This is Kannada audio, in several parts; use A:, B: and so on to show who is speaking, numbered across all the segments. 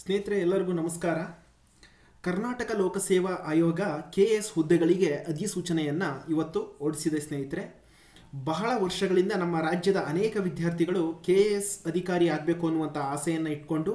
A: ಸ್ನೇಹಿತರೆ, ಎಲ್ಲರಿಗೂ ನಮಸ್ಕಾರ. ಕರ್ನಾಟಕ ಲೋಕಸೇವಾ ಆಯೋಗ ಕೆ ಎಸ್ ಹುದ್ದೆಗಳಿಗೆ ಅಧಿಸೂಚನೆಯನ್ನು ಇವತ್ತು ಹೊರಡಿಸಿದೆ ಸ್ನೇಹಿತರೆ. ಬಹಳ ವರ್ಷಗಳಿಂದ ನಮ್ಮ ರಾಜ್ಯದ ಅನೇಕ ವಿದ್ಯಾರ್ಥಿಗಳು ಕೆ ಎಸ್ ಅಧಿಕಾರಿ ಆಗಬೇಕು ಅನ್ನುವಂಥ ಆಸೆಯನ್ನು ಇಟ್ಕೊಂಡು,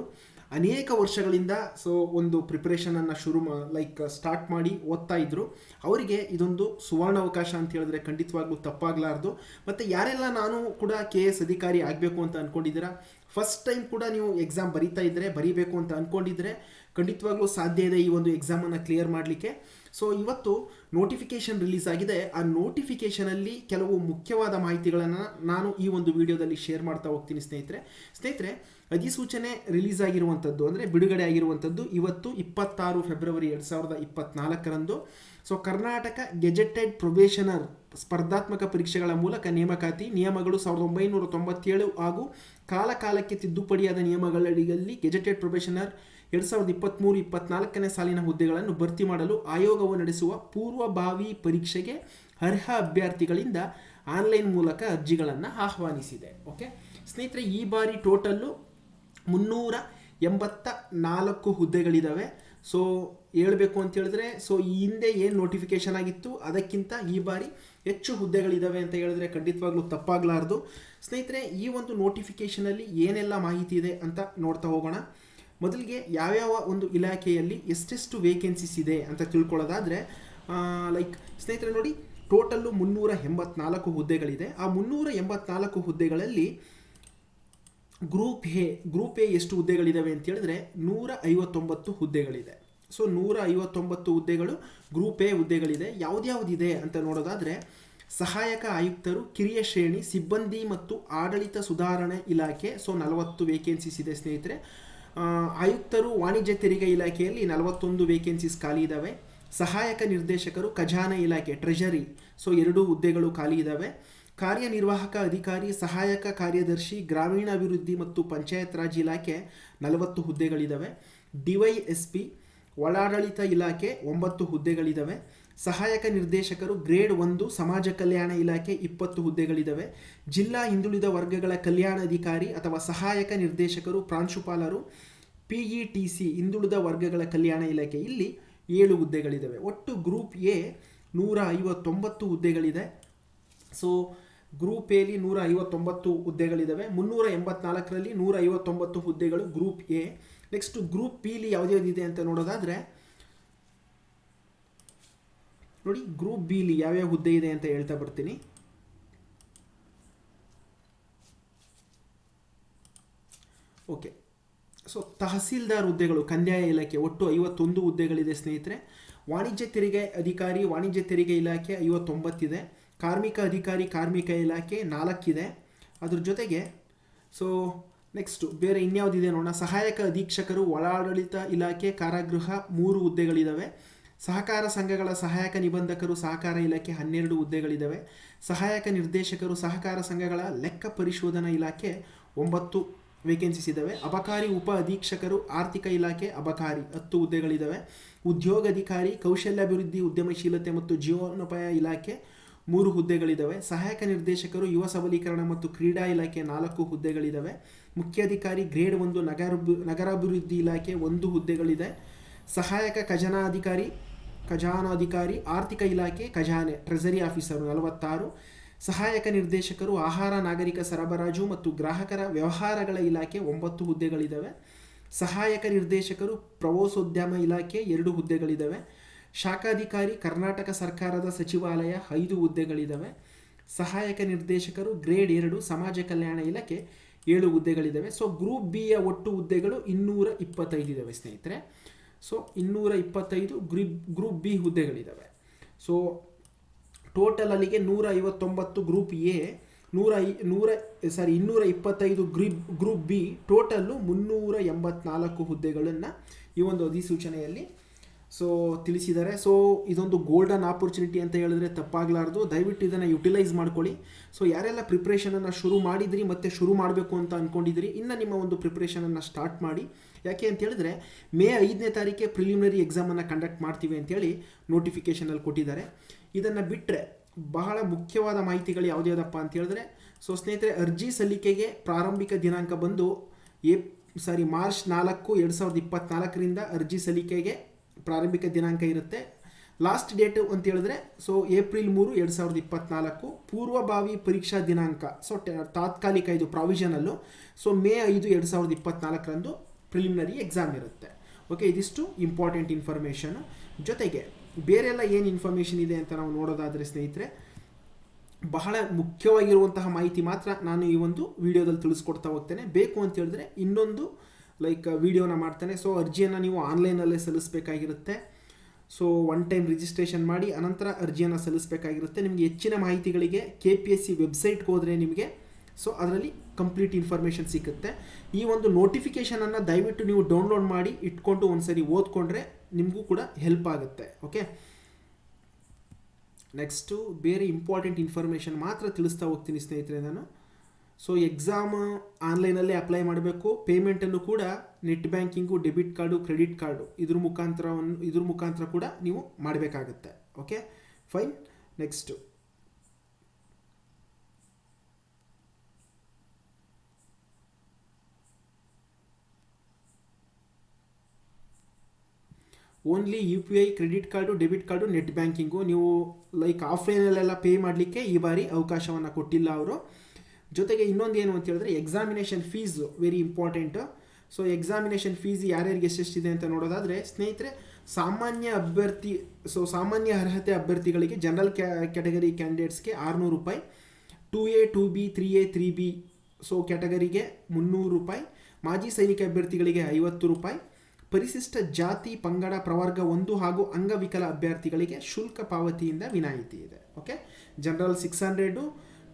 A: ಅನೇಕ ವರ್ಷಗಳಿಂದ ಸೊ ಒಂದು ಪ್ರಿಪ್ರೇಷನನ್ನು ಶುರು ಲೈಕ್ ಸ್ಟಾರ್ಟ್ ಮಾಡಿ ಓದ್ತಾ ಇದ್ರು. ಅವರಿಗೆ ಇದೊಂದು ಸುವರ್ಣ ಅವಕಾಶ ಅಂತ ಹೇಳಿದ್ರೆ ಖಂಡಿತವಾಗ್ಲೂ ತಪ್ಪಾಗಲಾರ್ದು. ಮತ್ತು ಯಾರೆಲ್ಲ ನಾನು ಕೂಡ ಕೆ ಎಸ್ ಅಧಿಕಾರಿ ಆಗಬೇಕು ಅಂತ ಅಂದ್ಕೊಂಡಿದ್ದೀರಾ ಫಸ್ಟ್ ಟೈಮ್ ಕೂಡ ನೀವು ಎಕ್ಸಾಮ್ ಬರೀತಾ ಇದ್ದರೆ ಬರೀಬೇಕು ಅಂತ ಅಂದ್ಕೊಂಡಿದ್ರೆ ಖಂಡಿತವಾಗ್ಲೂ ಸಾಧ್ಯ ಇದೆ ಈ ಒಂದು ಎಕ್ಸಾಮನ್ನು ಕ್ಲಿಯರ್ ಮಾಡಲಿಕ್ಕೆ. ಸೊ ಇವತ್ತು ನೋಟಿಫಿಕೇಶನ್ ರಿಲೀಸ್ ಆಗಿದೆ. ಆ ನೋಟಿಫಿಕೇಶನಲ್ಲಿ ಕೆಲವು ಮುಖ್ಯವಾದ ಮಾಹಿತಿಗಳನ್ನು ನಾನು ಈ ಒಂದು ವಿಡಿಯೋದಲ್ಲಿ ಶೇರ್ ಮಾಡ್ತಾ ಹೋಗ್ತೀನಿ ಸ್ನೇಹಿತರೆ. ಸ್ನೇಹಿತರೆ, ಅಧಿಸೂಚನೆ ರಿಲೀಸ್ ಆಗಿರುವಂಥದ್ದು ಅಂದರೆ ಬಿಡುಗಡೆ ಆಗಿರುವಂಥದ್ದು ಇವತ್ತು ಇಪ್ಪತ್ತಾರು ಫೆಬ್ರವರಿ ಎರಡು ಸಾವಿರದ ಇಪ್ಪತ್ನಾಲ್ಕರಂದು. ಸೊ ಕರ್ನಾಟಕ ಗೆಜೆಟೆಡ್ ಪ್ರೊಬೇಷನರ್ ಸ್ಪರ್ಧಾತ್ಮಕ ಪರೀಕ್ಷೆಗಳ ಮೂಲಕ ನೇಮಕಾತಿ ನಿಯಮಗಳು ಸಾವಿರದ ಒಂಬೈನೂರ ತೊಂಬತ್ತೇಳು ಹಾಗೂ ಕಾಲಕಾಲಕ್ಕೆ ತಿದ್ದುಪಡಿಯಾದ ನಿಯಮಗಳಡಿಯಲ್ಲಿ ಗೆಜೆಟೆಡ್ ಪ್ರೊಬೇಷನರ್ ಎರಡು ಸಾವಿರದ ಇಪ್ಪತ್ತ್ಮೂರು ಇಪ್ಪತ್ನಾಲ್ಕನೇ ಸಾಲಿನ ಹುದ್ದೆಗಳನ್ನು ಭರ್ತಿ ಮಾಡಲು ಆಯೋಗವು ನಡೆಸುವ ಪೂರ್ವಭಾವಿ ಪರೀಕ್ಷೆಗೆ ಅರ್ಹ ಅಭ್ಯರ್ಥಿಗಳಿಂದ ಆನ್ಲೈನ್ ಮೂಲಕ ಅರ್ಜಿಗಳನ್ನು ಆಹ್ವಾನಿಸಿದೆ. ಓಕೆ ಸ್ನೇಹಿತರೆ, ಈ ಬಾರಿ ಟೋಟಲ್ಲು ಮುನ್ನೂರ ಎಂಬತ್ತ ನಾಲ್ಕು ಹುದ್ದೆಗಳಿದ್ದಾವೆ ಸೊ ಹೇಳಬೇಕು ಅಂತ ಹೇಳಿದ್ರೆ ಸೊ ಈ ಹಿಂದೆ ಏನು ನೋಟಿಫಿಕೇಶನ್ ಆಗಿತ್ತು, ಅದಕ್ಕಿಂತ ಈ ಬಾರಿ ಹೆಚ್ಚು ಹುದ್ದೆಗಳಿದ್ದಾವೆ ಅಂತ ಹೇಳಿದ್ರೆ ಖಂಡಿತವಾಗ್ಲೂ ತಪ್ಪಾಗಲಾರ್ದು. ಸ್ನೇಹಿತರೆ, ಈ ಒಂದು ನೋಟಿಫಿಕೇಷನಲ್ಲಿ ಏನೆಲ್ಲ ಮಾಹಿತಿ ಇದೆ ಅಂತ ನೋಡ್ತಾ ಹೋಗೋಣ. ಮೊದಲಿಗೆ ಯಾವ್ಯಾವ ಒಂದು ಇಲಾಖೆಯಲ್ಲಿ ಎಷ್ಟೆಷ್ಟು ವೇಕೆನ್ಸೀಸ್ ಇದೆ ಅಂತ ತಿಳ್ಕೊಳ್ಳೋದಾದರೆ ಲೈಕ್ ಸ್ನೇಹಿತರೆ ನೋಡಿ ಟೋಟಲ್ಲು ಮುನ್ನೂರ ಎಂಬತ್ನಾಲ್ಕು ಹುದ್ದೆಗಳಿದೆ. ಆ ಮುನ್ನೂರ ಎಂಬತ್ನಾಲ್ಕು ಹುದ್ದೆಗಳಲ್ಲಿ ಗ್ರೂಪ್ ಎ ಗ್ರೂಪ್ ಎ ಎಷ್ಟು ಹುದ್ದೆಗಳಿದ್ದಾವೆ ಅಂತ ಹೇಳಿದ್ರೆ ನೂರ ಐವತ್ತೊಂಬತ್ತು ಹುದ್ದೆಗಳಿದೆ. ಸೊ ನೂರ ಐವತ್ತೊಂಬತ್ತು ಹುದ್ದೆಗಳು ಗ್ರೂಪ್ ಎ ಹುದ್ದೆಗಳಿದೆ. ಯಾವ್ದ್ಯಾವ್ದಿದೆ ಅಂತ ನೋಡೋದಾದರೆ ಸಹಾಯಕ ಆಯುಕ್ತರು, ಕಿರಿಯ ಶ್ರೇಣಿ, ಸಿಬ್ಬಂದಿ ಮತ್ತು ಆಡಳಿತ ಸುಧಾರಣೆ ಇಲಾಖೆ, ಸೊ ನಲವತ್ತು ವೇಕೆನ್ಸೀಸ್ ಇದೆ ಸ್ನೇಹಿತರೆ. ಆಯುಕ್ತರು ವಾಣಿಜ್ಯ ತೆರಿಗೆ ಇಲಾಖೆಯಲ್ಲಿ ನಲವತ್ತೊಂದು ವೇಕೆನ್ಸೀಸ್ ಖಾಲಿ ಇದ್ದಾವೆ ಸಹಾಯಕ ನಿರ್ದೇಶಕರು ಖಜಾನೆ ಇಲಾಖೆ ಟ್ರೆಜರಿ ಸೊ ಎರಡೂ ಹುದ್ದೆಗಳು ಖಾಲಿ ಇದ್ದಾವೆ ಕಾರ್ಯನಿರ್ವಾಹಕ ಅಧಿಕಾರಿ, ಸಹಾಯಕ ಕಾರ್ಯದರ್ಶಿ, ಗ್ರಾಮೀಣಾಭಿವೃದ್ಧಿ ಮತ್ತು ಪಂಚಾಯತ್ ರಾಜ್ ಇಲಾಖೆ ನಲವತ್ತು ಹುದ್ದೆಗಳಿದ್ದಾವೆ ಎಸ್ ಪಿ ಒಳಾಡಳಿತ ಇಲಾಖೆ ಒಂಬತ್ತು ಹುದ್ದೆಗಳಿದ್ದಾವೆ ಸಹಾಯಕ ನಿರ್ದೇಶಕರು ಗ್ರೇಡ್ ಒಂದು ಸಮಾಜ ಕಲ್ಯಾಣ ಇಲಾಖೆ ಇಪ್ಪತ್ತು ಹುದ್ದೆಗಳಿದ್ದಾವೆ ಜಿಲ್ಲಾ ಹಿಂದುಳಿದ ವರ್ಗಗಳ ಕಲ್ಯಾಣಾಧಿಕಾರಿ ಅಥವಾ ಸಹಾಯಕ ನಿರ್ದೇಶಕರು ಪ್ರಾಂಶುಪಾಲರು. ಪಿ ಟಿ ಸಿ ಹಿಂದುಳಿದ ವರ್ಗಗಳ ಕಲ್ಯಾಣ ಇಲಾಖೆ ಇಲ್ಲಿ ಏಳು ಹುದ್ದೆಗಳಿದ್ದಾವೆ ಒಟ್ಟು ಗ್ರೂಪ್ ಎ ನೂರ ಐವತ್ತೊಂಬತ್ತು ಹುದ್ದೆಗಳಿದೆ. ಸೊ, ಗ್ರೂಪ್ ಎಲಿ ನೂರ ಐವತ್ತೊಂಬತ್ತು ಹುದ್ದೆಗಳಿದ್ದಾವೆ ಮುನ್ನೂರ ಎಂಬತ್ನಾಲ್ಕರಲ್ಲಿ ನೂರ ಐವತ್ತೊಂಬತ್ತು ಹುದ್ದೆಗಳು ಗ್ರೂಪ್ ಎ. ನೆಕ್ಸ್ಟ್ ಗ್ರೂಪ್ ಪಿಲಿ ಯಾವುದ್ಯಾವುದಿದೆ ಅಂತ ನೋಡೋದಾದರೆ, ನೋಡಿ ಗ್ರೂಪ್ ಬಿಲಿ ಯಾವ್ಯಾವ ಹುದ್ದೆ ಇದೆ ಅಂತ ಹೇಳ್ತಾ ಬರ್ತೀನಿ. ಓಕೆ ಸೊ ತಹಸೀಲ್ದಾರ್ ಹುದ್ದೆಗಳು, ಕಂದಾಯ ಇಲಾಖೆ, ಒಟ್ಟು ಐವತ್ತೊಂದು ಹುದ್ದೆಗಳಿದೆ ಸ್ನೇಹಿತರೆ. ವಾಣಿಜ್ಯ ತೆರಿಗೆ ಅಧಿಕಾರಿ, ವಾಣಿಜ್ಯ ತೆರಿಗೆ ಇಲಾಖೆ ಐವತ್ತೊಂಬತ್ತಿದೆ. ಕಾರ್ಮಿಕ ಅಧಿಕಾರಿ, ಕಾರ್ಮಿಕ ಇಲಾಖೆ ನಾಲ್ಕಿದೆ. ಅದ್ರ ಜೊತೆಗೆ ಸೊ ನೆಕ್ಸ್ಟು ಬೇರೆ ಇನ್ಯಾವುದಿದೆ ನೋಡೋಣ. ಸಹಾಯಕ ಅಧೀಕ್ಷಕರು ಒಳಾಡಳಿತ ಇಲಾಖೆ, ಕಾರಾಗೃಹ ಮೂರು ಹುದ್ದೆಗಳಿದ್ದಾವೆ ಸಹಕಾರ ಸಂಘಗಳ ಸಹಾಯಕ ನಿಬಂಧಕರು, ಸಹಕಾರ ಇಲಾಖೆ ಹನ್ನೆರಡು ಹುದ್ದೆಗಳಿದ್ದಾವೆ ಸಹಾಯಕ ನಿರ್ದೇಶಕರು, ಸಹಕಾರ ಸಂಘಗಳ ಲೆಕ್ಕ ಪರಿಶೋಧನಾ ಇಲಾಖೆ ಒಂಬತ್ತು ವೇಕೆನ್ಸೀಸ್ ಇದ್ದಾವೆ ಅಬಕಾರಿ ಉಪ ಅಧೀಕ್ಷಕರು, ಆರ್ಥಿಕ ಇಲಾಖೆ ಅಬಕಾರಿ ಹತ್ತು ಹುದ್ದೆಗಳಿದ್ದಾವೆ ಉದ್ಯೋಗಾಧಿಕಾರಿ, ಕೌಶಲ್ಯಾಭಿವೃದ್ಧಿ, ಉದ್ಯಮಶೀಲತೆ ಮತ್ತು ಜೀವನೋಪಾಯ ಇಲಾಖೆ ಮೂರು ಹುದ್ದೆಗಳಿದ್ದಾವೆ ಸಹಾಯಕ ನಿರ್ದೇಶಕರು, ಯುವ ಸಬಲೀಕರಣ ಮತ್ತು ಕ್ರೀಡಾ ಇಲಾಖೆ ನಾಲ್ಕು ಹುದ್ದೆಗಳಿದ್ದಾವೆ ಮುಖ್ಯಾಧಿಕಾರಿ ಗ್ರೇಡ್ ಒಂದು ನಗರ ನಗರಾಭಿವೃದ್ಧಿ ಇಲಾಖೆ ಒಂದು ಹುದ್ದೆಗಳಿದೆ. ಸಹಾಯಕ ಖಜಾನಾಧಿಕಾರಿ ಖಜಾನಾಧಿಕಾರಿ, ಆರ್ಥಿಕ ಇಲಾಖೆ, ಖಜಾನೆ ಟ್ರೆಸರಿ ಆಫೀಸರು ನಲವತ್ತಾರು. ಸಹಾಯಕ ನಿರ್ದೇಶಕರು, ಆಹಾರ, ನಾಗರಿಕ ಸರಬರಾಜು ಮತ್ತು ಗ್ರಾಹಕರ ವ್ಯವಹಾರಗಳ ಇಲಾಖೆ ಒಂಬತ್ತು ಹುದ್ದೆಗಳಿದ್ದಾವೆ ಸಹಾಯಕ ನಿರ್ದೇಶಕರು, ಪ್ರವಾಸೋದ್ಯಮ ಇಲಾಖೆ ಎರಡು ಹುದ್ದೆಗಳಿದ್ದಾವೆ ಶಾಖಾಧಿಕಾರಿ, ಕರ್ನಾಟಕ ಸರ್ಕಾರದ ಸಚಿವಾಲಯ ಐದು ಹುದ್ದೆಗಳಿದ್ದಾವೆ ಸಹಾಯಕ ನಿರ್ದೇಶಕರು, ಗ್ರೇಡ್ ಎರಡು, ಸಮಾಜ ಕಲ್ಯಾಣ ಇಲಾಖೆ ಏಳು ಹುದ್ದೆಗಳಿದ್ದಾವೆ ಸೊ ಗ್ರೂಪ್ ಬಿಯ ಒಟ್ಟು ಹುದ್ದೆಗಳು ಇನ್ನೂರ ಇಪ್ಪತ್ತೈದು ಇದ್ದಾವೆ ಸ್ನೇಹಿತರೆ. ಸೊ ಇನ್ನೂರ ಇಪ್ಪತ್ತೈದು ಗ್ರೂಪ್ ಗ್ರೂಪ್ ಬಿ ಹುದ್ದೆಗಳಿದ್ದಾವೆ ಸೊ ಟೋಟಲ್ ಅಲ್ಲಿಗೆ ನೂರ ಐವತ್ತೊಂಬತ್ತು ಗ್ರೂಪ್ ಎ ನೂರ ಐ, ನೂರ ಸಾರಿ ಇನ್ನೂರ ಇಪ್ಪತ್ತೈದು ಗ್ರೂಪ್ ಗ್ರೂಪ್ ಬಿ ಟೋಟಲ್ಲು ಮುನ್ನೂರ ಎಂಬತ್ನಾಲ್ಕು ಹುದ್ದೆಗಳನ್ನು ಈ ಒಂದು ಅಧಿಸೂಚನೆಯಲ್ಲಿ ಸೊ ತಿಳಿಸಿದ್ದಾರೆ. ಸೊ ಇದೊಂದು ಗೋಲ್ಡನ್ ಆಪರ್ಚುನಿಟಿ ಅಂತ ಹೇಳಿದ್ರೆ ತಪ್ಪಾಗಲಾರ್ದು. ದಯವಿಟ್ಟು ಇದನ್ನು ಯುಟಿಲೈಸ್ ಮಾಡ್ಕೊಳ್ಳಿ. ಸೊ ಯಾರೆಲ್ಲ ಪ್ರಿಪ್ರೇಷನನ್ನು ಶುರು ಮಾಡಿದ್ರಿ ಮತ್ತು ಶುರು ಮಾಡಬೇಕು ಅಂತ ಅಂದ್ಕೊಂಡಿದ್ರಿ ಇನ್ನು ನಿಮ್ಮ ಒಂದು ಪ್ರಿಪ್ರೇಷನನ್ನು ಸ್ಟಾರ್ಟ್ ಮಾಡಿ. ಯಾಕೆ ಅಂತ ಹೇಳಿದ್ರೆ, ಮೇ ಐದನೇ ತಾರೀಕೆ ಪ್ರಿಲಿಮಿನರಿ ಎಕ್ಸಾಮನ್ನು ಕಂಡಕ್ಟ್ ಮಾಡ್ತೀವಿ ಅಂತೇಳಿ ನೋಟಿಫಿಕೇಷನಲ್ಲಿ ಕೊಟ್ಟಿದ್ದಾರೆ. ಇದನ್ನು ಬಿಟ್ಟರೆ ಬಹಳ ಮುಖ್ಯವಾದ ಮಾಹಿತಿಗಳು ಯಾವುದ್ಯಾವುದಪ್ಪ ಅಂತ ಹೇಳಿದ್ರೆ, ಸೊ, ಸ್ನೇಹಿತರೆ, ಅರ್ಜಿ ಸಲ್ಲಿಕೆಗೆ ಪ್ರಾರಂಭಿಕ ದಿನಾಂಕ ಬಂದು ಏಪ್ ಸಾರಿ ಮಾರ್ಚ್ ನಾಲ್ಕು, ಎರಡು ಸಾವಿರದ ಇಪ್ಪತ್ತ್ನಾಲ್ಕರಿಂದ ಅರ್ಜಿ ಸಲ್ಲಿಕೆಗೆ ಪ್ರಾರಂಭಿಕ ದಿನಾಂಕ ಇರುತ್ತೆ. ಲಾಸ್ಟ್ ಡೇಟು ಅಂತ ಹೇಳಿದ್ರೆ ಸೊ ಏಪ್ರಿಲ್ ಮೂರು ಎರಡು ಸಾವಿರದ ಇಪ್ಪತ್ನಾಲ್ಕು ಪೂರ್ವಭಾವಿ ಪರೀಕ್ಷಾ ದಿನಾಂಕ. ಸೊ ತಾತ್ಕಾಲಿಕ ಇದು ಪ್ರಾವಿಷನಲ್ಲು ಸೊ ಮೇ ಐದು ಎರಡು ಸಾವಿರದ ಇಪ್ಪತ್ನಾಲ್ಕರಂದು ಪ್ರಿಲಿಮಿನರಿ ಎಕ್ಸಾಮ್ ಇರುತ್ತೆ. ಓಕೆ ಇದಿಷ್ಟು ಇಂಪಾರ್ಟೆಂಟ್ ಇನ್ಫಾರ್ಮೇಷನು ಜೊತೆಗೆ ಬೇರೆಲ್ಲ ಏನು ಇನ್ಫಾರ್ಮೇಷನ್ ಇದೆ ಅಂತ ನಾವು ನೋಡೋದಾದರೆ ಸ್ನೇಹಿತರೆ, ಬಹಳ ಮುಖ್ಯವಾಗಿರುವಂತಹ ಮಾಹಿತಿ ಮಾತ್ರ ನಾನು ಈ ಒಂದು ವಿಡಿಯೋದಲ್ಲಿ ತಿಳಿಸ್ಕೊಡ್ತಾ ಹೋಗ್ತೇನೆ. ಬೇಕು ಅಂತ ಹೇಳಿದ್ರೆ ಇನ್ನೊಂದು ಲೈಕ್ ವಿಡಿಯೋನ ಮಾಡ್ತೇನೆ. ಸೊ ಅರ್ಜಿಯನ್ನು ನೀವು ಆನ್ಲೈನಲ್ಲೇ ಸಲ್ಲಿಸಬೇಕಾಗಿರುತ್ತೆ. ಸೊ ಒನ್ ಟೈಮ್ ರಿಜಿಸ್ಟ್ರೇಷನ್ ಮಾಡಿ, ಅನಂತರ ಅರ್ಜಿಯನ್ನು ಸಲ್ಲಿಸಬೇಕಾಗಿರುತ್ತೆ. ನಿಮಗೆ ಹೆಚ್ಚಿನ ಮಾಹಿತಿಗಳಿಗೆ ಕೆ ಪಿ ಎಸ್ ಸಿ ವೆಬ್ಸೈಟ್ಗೆ ಹೋದರೆ ನಿಮಗೆ ಸೊ ಅದರಲ್ಲಿ ಕಂಪ್ಲೀಟ್ ಇನ್ಫಾರ್ಮೇಷನ್ ಸಿಗುತ್ತೆ. ಈ ಒಂದು ನೋಟಿಫಿಕೇಷನನ್ನು ದಯವಿಟ್ಟು ನೀವು ಡೌನ್ಲೋಡ್ ಮಾಡಿ, ಇಟ್ಕೊಂಡು ಒಂದು ಸರಿ ಓದ್ಕೊಂಡ್ರೆ ನಿಮಗೂ ಕೂಡ ಹೆಲ್ಪ್ ಆಗುತ್ತೆ. ಓಕೆ ನೆಕ್ಸ್ಟು ಬೇರೆ ಇಂಪಾರ್ಟೆಂಟ್ ಇನ್ಫಾರ್ಮೇಷನ್ ಮಾತ್ರ ತಿಳಿಸ್ತಾ ಹೋಗ್ತೀನಿ ಸ್ನೇಹಿತರೆ ನಾನು. ಸೊ ಎಕ್ಸಾಮ್ ಆನ್ಲೈನಲ್ಲೇ ಅಪ್ಲೈ ಮಾಡಬೇಕು. ಪೇಮೆಂಟನ್ನು ಕೂಡ net banking debit card credit card ಇದ್ರ ಮುಖಾಂತರವನ್ನು ಇದ್ರ ಮುಖಾಂತರ ಕೂಡ ನೀವು ಮಾಡಬೇಕಾಗತ್ತೆ. Okay fine next only U P I credit card debit card net banking ನೀವು ಲೈಕ್ ಆಫ್ಲೈನಲ್ಲೆಲ್ಲ ಪೇ ಮಾಡಲಿಕ್ಕೆ ಈ ಬಾರಿ ಅವಕಾಶವನ್ನು ಕೊಟ್ಟಿಲ್ಲ ಅವರು. ಜೊತೆಗೆ ಇನ್ನೊಂದು ಏನು ಅಂತ ಹೇಳಿದ್ರೆ examination fees very important so examination fees ಯಾರ್ಯಾರಿಗೆ ಎಷ್ಟೆಷ್ಟಿದೆ ಅಂತ ನೋಡೋದಾದರೆ, ಸ್ನೇಹಿತರೆ, ಸಾಮಾನ್ಯ ಅಭ್ಯರ್ಥಿ ಸೊ ಸಾಮಾನ್ಯ ಅರ್ಹತೆ ಅಭ್ಯರ್ಥಿಗಳಿಗೆ ಜನರಲ್ ಕ್ಯಾ ಕ್ಯಾಟಗರಿ ಕ್ಯಾಂಡಿಡೇಟ್ಸ್ಗೆ ಆರುನೂರು ರೂಪಾಯಿ two A two B three A three B so ಕ್ಯಾಟಗರಿಗೆ ಮುನ್ನೂರು ರೂಪಾಯಿ, ಮಾಜಿ ಸೈನಿಕ ಅಭ್ಯರ್ಥಿಗಳಿಗೆ ಐವತ್ತು ರೂಪಾಯಿ, ಪರಿಶಿಷ್ಟ ಜಾತಿ, ಪಂಗಡ, ಪ್ರವರ್ಗ ಒಂದು ಹಾಗೂ ಅಂಗವಿಕಲ ಅಭ್ಯರ್ಥಿಗಳಿಗೆ ಶುಲ್ಕ ಪಾವತಿಯಿಂದ ವಿನಾಯಿತಿ ಇದೆ. Okay general six hundred